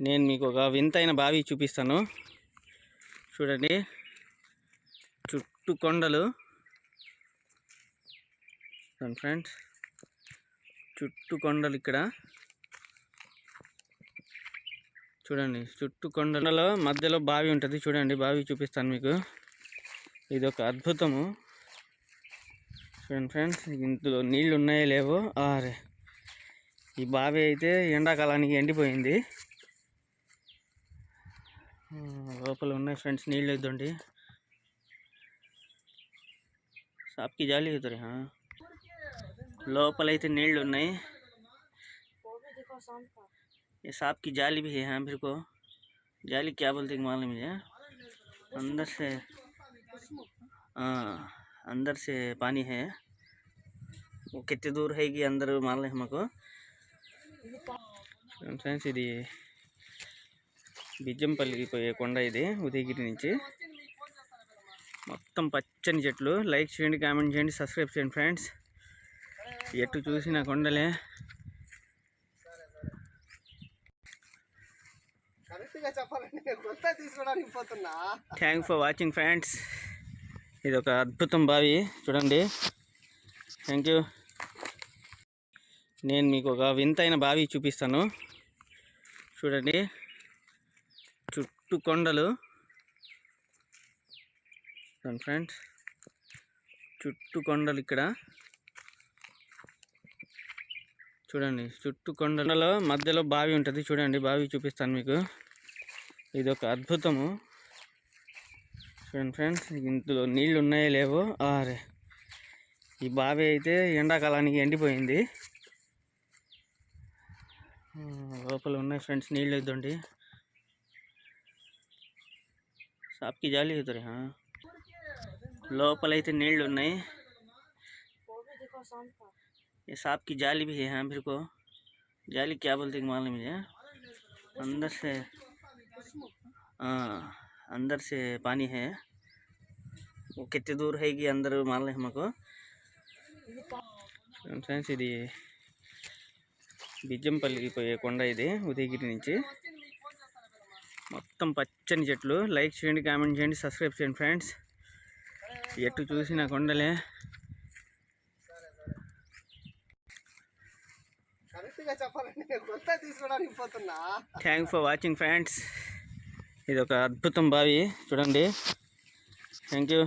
నేను మీకు ఒక వింతైన బావి చూపిస్తాను. చూడండి. చుట్టూ కొండలు. ఫ్రెండ్స్. చుట్టూ కొండలు ఇక్కడ. చూడండి. చుట్టూ కొండలలో మధ్యలో బావి ఉంటుంది. చూడండి. బావి చూపిస్తాను మీకు. ఇది ఒక అద్భుతము. చూడండి ఫ్రెండ్స్. ఇందులో నీళ్ళు ఉన్నాయో లేవో. ఆరే. ఈ బావి అయితే ఎండాకాలానికి ఎండిపోయింది. లోపల ఉన్నాయి ఫ్రెండ్స్ నీళ్ళు ఇద్దండి సాప్కి జాలి అవుతారు లోపలైతే నీళ్ళు ఉన్నాయి ये सांप की जाली भी है यहाँ मेरे को जाली क्या बोलते हैं मालूम है अंदर से हाँ अंदर से पानी है वो कितने दूर है कि अंदर मालूम है हमको ఫ్రెండ్స్ ఇది బిజ్జంపల్లికి పోయే కొండ ఇది ఉదయగిరి నుంచి. మొత్తం పచ్చని చెట్లు. లైక్ చేయండి కామెంట్ చేయండి సబ్స్క్రైబ్ చేయండి ఫ్రెండ్స్ ఎటు చూసిన కొండలే. థ్యాంక్ ఫర్ వాచింగ్ ఫ్రెండ్స్ ఇది ఒక అద్భుతం బావి. చూడండి. థ్యాంక్ యూ నేను మీకు ఒక వింతైన బావి చూపిస్తాను. చూడండి. చుట్టూ కొండలు. ఫ్రెండ్స్. చుట్టూ కొండలు ఇక్కడ. చూడండి చుట్టూ కొండలలో మధ్యలో బావి ఉంటుంది. చూడండి బావి చూపిస్తాను మీకు. ఇది ఒక అద్భుతము. చూడండి ఫ్రెండ్స్ ఇందులో నీళ్ళు ఉన్నాయో లేవో? ఆరే ఈ బావి అయితే ఎండాకాలానికి ఎండిపోయింది. లోపల ఉన్నాయి ఫ్రెండ్స్ నీళ్ళు ఇద్దండి. సాప్కి జాలి అవుతారు లోపలైతే నీళ్ళు ఉన్నాయి ये सांप की जाली भी है यहाँ मेरे को जाली क्या बोलते हैं मालूम है अंदर से हाँ अंदर से पानी है वो कितने दूर है कि अंदर मालूम है हमको ఫ్రెండ్స్ ఇది బిజ్జంపల్లికి పోయే కొండ ఇది ఉదయగిరి నుంచి మొత్తం పచ్చని చెట్లు. లైక్ చేయండి కామెంట్ చేయండి సబ్స్క్రైబ్ చేయండి ఫ్రెండ్స్. ఎటు చూసిన కొండలే. థ్యాంక్ ఫర్ వాచింగ్ ఫ్రెండ్స్ ఇది ఒక అద్భుతం బావి. చూడండి. Thank you